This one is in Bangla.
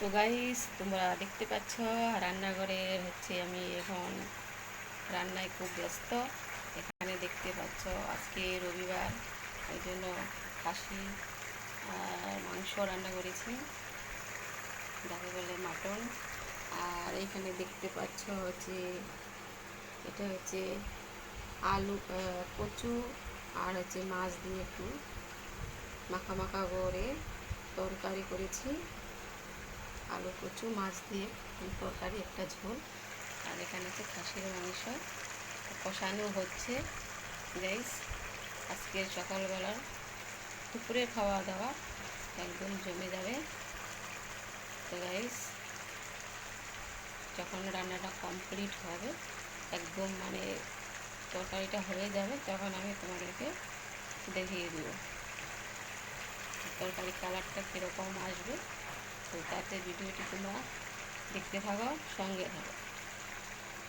তো গাইস তোমরা দেখতে পাচ্ছ, রান্নাঘরে হচ্ছে আমি এখন রান্নায় খুব ব্যস্ত। এখানে দেখতে পাচ্ছ, আজকে রবিবার ওই জন্য খাসি আর মাংস রান্না করেছি। যাকে বলে মাটন। আর এখানে দেখতে পাচ্ছ হচ্ছে, এটা হচ্ছে আলু কচু আর হচ্ছে মাছ দিয়ে একটু মাখা মাখা করে তরকারি করেছি। কচু মাছ দিয়ে তরকারি, একটা ঝোল। আর এখানে হচ্ছে খাসির মাংস। কষানো হচ্ছে গাইস আজকের সকালবেলার দুপুরের খাওয়া দাওয়া একদম জমে যাবে। তো গাইস যখন রান্নাটা কমপ্লিট হবে, একদম মানে তরকারিটা হয়ে যাবে, তখন আমি তোমাদেরকে দেখিয়ে দেবো। তরকারি কালারটা কীরকম আসবে। তো তাতে ভিডিওটি তোমরা দেখতে থাকো সঙ্গে থাকো।